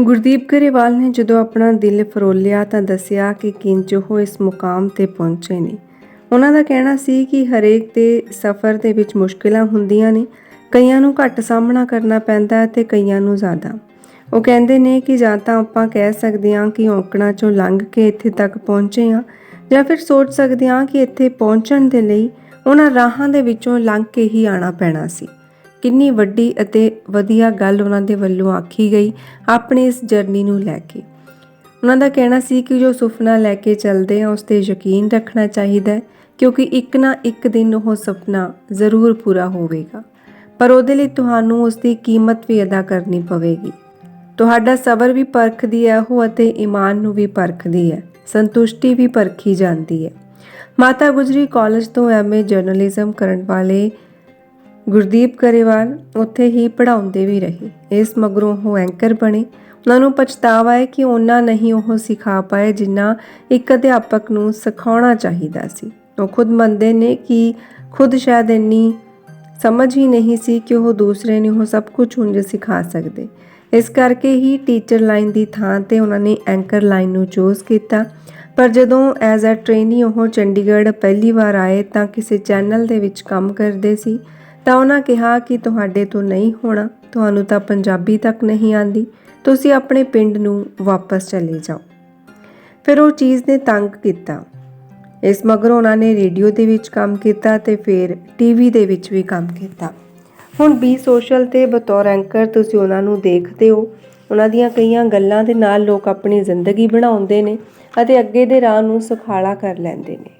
ਗੁਰਦੀਪ ਗਰੇਵਾਲ ਨੇ ਜਦੋਂ ਆਪਣਾ ਦਿਲ ਫਰੋਲਿਆ ਤਾਂ ਦੱਸਿਆ ਕਿ ਕਿੰਜ ਉਹ ਇਸ ਮੁਕਾਮ ਤੇ ਪਹੁੰਚੇ ਨੇ। ਉਹਨਾਂ ਦਾ ਕਹਿਣਾ ਸੀ ਕਿ ਹਰੇਕ ਦੇ ਸਫ਼ਰ ਦੇ ਵਿੱਚ ਮੁਸ਼ਕਲਾਂ ਹੁੰਦੀਆਂ ਨੇ, ਕਈਆਂ ਨੂੰ ਘੱਟ ਸਾਹਮਣਾ ਕਰਨਾ ਪੈਂਦਾ ਹੈ ਤੇ ਕਈਆਂ ਨੂੰ ਜ਼ਿਆਦਾ। ਉਹ ਕਹਿੰਦੇ ਨੇ ਕਿ ਜਾਂ ਤਾਂ ਆਪਾਂ ਕਹਿ ਸਕਦੇ ਹਾਂ ਕਿ ਔਕੜਾਂ ਚੋਂ ਲੰਘ ਕੇ ਇੱਥੇ ਤੱਕ ਪਹੁੰਚੇ ਹਾਂ, ਜਾਂ ਫਿਰ ਸੋਚ ਸਕਦੇ ਹਾਂ ਕਿ ਇੱਥੇ ਪਹੁੰਚਣ ਦੇ ਲਈ ਉਹਨਾਂ ਰਾਹਾਂ ਦੇ ਵਿੱਚੋਂ ਲੰਘ ਕੇ ਹੀ ਆਣਾ ਪੈਣਾ ਸੀ। ਕਿੰਨੀ ਵੱਡੀ ਅਤੇ ਵਧੀਆ ਗੱਲ ਉਹਨਾਂ ਦੇ ਵੱਲੋਂ ਆਖੀ ਗਈ ਆਪਣੀ ਇਸ ਜਰਨੀ ਨੂੰ ਲੈ ਕੇ। ਉਹਨਾਂ ਦਾ ਕਹਿਣਾ ਸੀ ਕਿ ਜੋ ਸੁਪਨਾ ਲੈ ਕੇ ਚੱਲਦੇ ਆ, ਉਸ ਤੇ ਯਕੀਨ ਰੱਖਣਾ ਚਾਹੀਦਾ ਹੈ, ਕਿਉਂਕਿ ਇੱਕ ਨਾ ਇੱਕ ਦਿਨ ਉਹ ਸੁਪਨਾ ਜ਼ਰੂਰ ਪੂਰਾ ਹੋਵੇਗਾ। ਪਰ ਉਹਦੇ ਲਈ ਤੁਹਾਨੂੰ ਉਸ ਦੀ ਕੀਮਤ ਵੀ ਅਦਾ ਕਰਨੀ ਪਵੇਗੀ। ਤੁਹਾਡਾ ਸਬਰ ਵੀ ਪਰਖਦੀ ਹੈ, ਉਹ ਅਤੇ ਈਮਾਨ ਨੂੰ ਵੀ ਪਰਖਦੀ ਹੈ, ਸੰਤੁਸ਼ਟੀ ਵੀ ਪਰਖੀ ਜਾਂਦੀ ਹੈ। ਮਾਤਾ ਗੁਜਰੀ ਕਾਲਜ ਤੋਂ ਐਮਏ ਜਰਨਲਿਜ਼ਮ ਕਰਨ ਵਾਲੇ ਗੁਰਦੀਪ ਗਰੇਵਾਲ ਉੱਥੇ ਹੀ ਪੜ੍ਹਾਉਂਦੇ ਵੀ ਰਹੇ। ਇਸ ਮਗਰੋਂ ਉਹ ਐਂਕਰ ਬਣੇ। ਉਹਨਾਂ ਨੂੰ ਪਛਤਾਵਾ ਹੈ ਕਿ ਉਹਨਾਂ ਨਹੀਂ ਉਹ ਸਿਖਾ ਪਾਏ ਜਿੰਨਾ ਇੱਕ ਅਧਿਆਪਕ ਨੂੰ ਸਿਖਾਉਣਾ ਚਾਹੀਦਾ ਸੀ। ਉਹ ਖੁਦ ਮੰਨਦੇ ਨੇ ਕਿ ਖੁਦ ਸ਼ਾਇਦ ਇੰਨੀ ਸਮਝ ਹੀ ਨਹੀਂ ਸੀ ਕਿ ਉਹ ਦੂਸਰੇ ਨੂੰ ਉਹ ਸਭ ਕੁਝ ਉਂਝ ਸਿਖਾ ਸਕਦੇ। ਇਸ ਕਰਕੇ ਹੀ ਟੀਚਰ ਲਾਈਨ ਦੀ ਥਾਂ ਤੇ ਉਹਨਾਂ ਨੇ ਐਂਕਰ ਲਾਈਨ ਨੂੰ ਚੂਜ਼ ਕੀਤਾ। ਪਰ ਜਦੋਂ ਐਜ਼ ਅ ਟ੍ਰੇਨੀ ਉਹ ਚੰਡੀਗੜ੍ਹ ਪਹਿਲੀ ਵਾਰ ਆਏ ਤਾਂ ਕਿਸੇ ਚੈਨਲ ਦੇ ਵਿੱਚ ਕੰਮ ਕਰਦੇ ਸੀ। ਤਾਂ ਉਹਨਾਂ ਕਿਹਾ ਕਿ ਤੁਹਾਡੇ ਤੋਂ ਨਹੀਂ ਹੋਣਾ, ਤੁਹਾਨੂੰ ਤਾਂ ਪੰਜਾਬੀ ਤੱਕ ਨਹੀਂ ਆਂਦੀ ਤੁਸੀਂ ਆਪਣੇ ਪਿੰਡ ਨੂੰ ਵਾਪਸ ਚਲੇ ਜਾਓ। ਫਿਰ ਉਹ ਚੀਜ਼ ਨੇ ਤੰਗ ਕੀਤਾ। ਇਸ ਮਗਰੋਂ ਉਹਨਾਂ ਨੇ ਰੇਡੀਓ ਦੇ ਵਿੱਚ ਕੰਮ ਕੀਤਾ ਤੇ ਫਿਰ ਟੀਵੀ ਦੇ ਵਿੱਚ ਵੀ ਕੰਮ ਕੀਤਾ। ਹੁਣ ਬੀ ਸੋਸ਼ਲ ਤੇ ਬਤੌਰ ਐਂਕਰ ਤੁਸੀਂ ਉਹਨਾਂ ਨੂੰ ਦੇਖਦੇ ਹੋ। ਉਹਨਾਂ ਦੀਆਂ ਕਈਆਂ ਗੱਲਾਂ ਦੇ ਨਾਲ ਲੋਕ ਆਪਣੀ ਜ਼ਿੰਦਗੀ ਬਣਾਉਂਦੇ ਨੇ ਅਤੇ ਅੱਗੇ ਦੇ ਰਾਹ ਨੂੰ ਸੁਖਾਲਾ ਕਰ ਲੈਂਦੇ ਨੇ।